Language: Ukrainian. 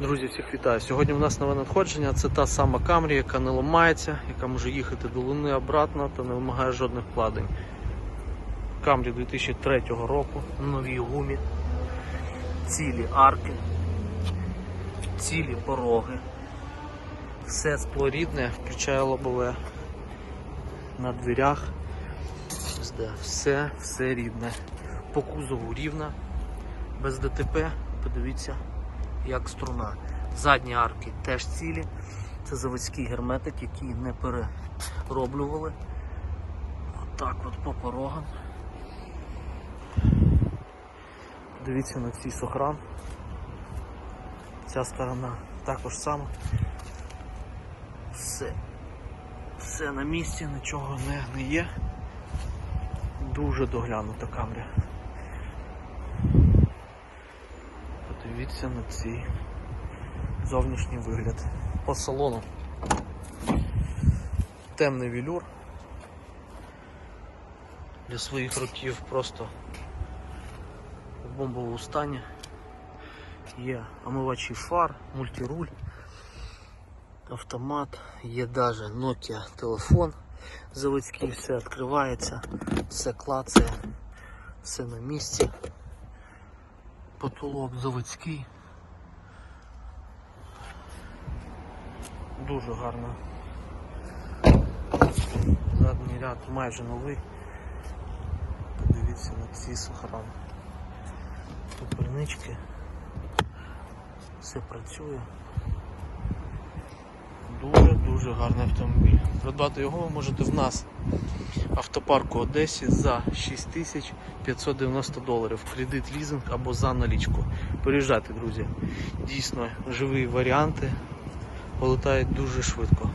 Друзі, всіх вітаю. Сьогодні у нас нове надходження. Це та сама Камрі, яка не ламається, яка може їхати до Луни обратно та не вимагає жодних вкладень. Камрі 2003 року, нові гумі, цілі арки, цілі пороги. Все сплорідне, включає лобове на дверях. Все, все рідне. По кузову рівна, без ДТП, подивіться як струна. Задні арки теж цілі. Це заводський герметик, який не перероблювали. Отак от по порогам. Дивіться на цей сохран. Ця сторона також сама. Все, все на місці, нічого не гниє. Дуже доглянута камера. Подивіться на цей зовнішній вигляд. По салону. Темний велюр. Для своїх років просто в бомбовому стані. Є омивачі фар, мультируль, автомат, є даже Nokia телефон заводський, все відкривається, все клацає, все на місці. Потолок заводський. Дуже гарно. Задній ряд майже новий. Подивіться на ці сохрани. Тупельнички. Все працює. Дуже-дуже гарний автомобіль. Придбати його ви можете в нас автопарку Одесі за 6590 доларів. Кредит лізинг або за налічку. Приїжджайте, друзі. Дійсно, живі варіанти. Полетають дуже швидко.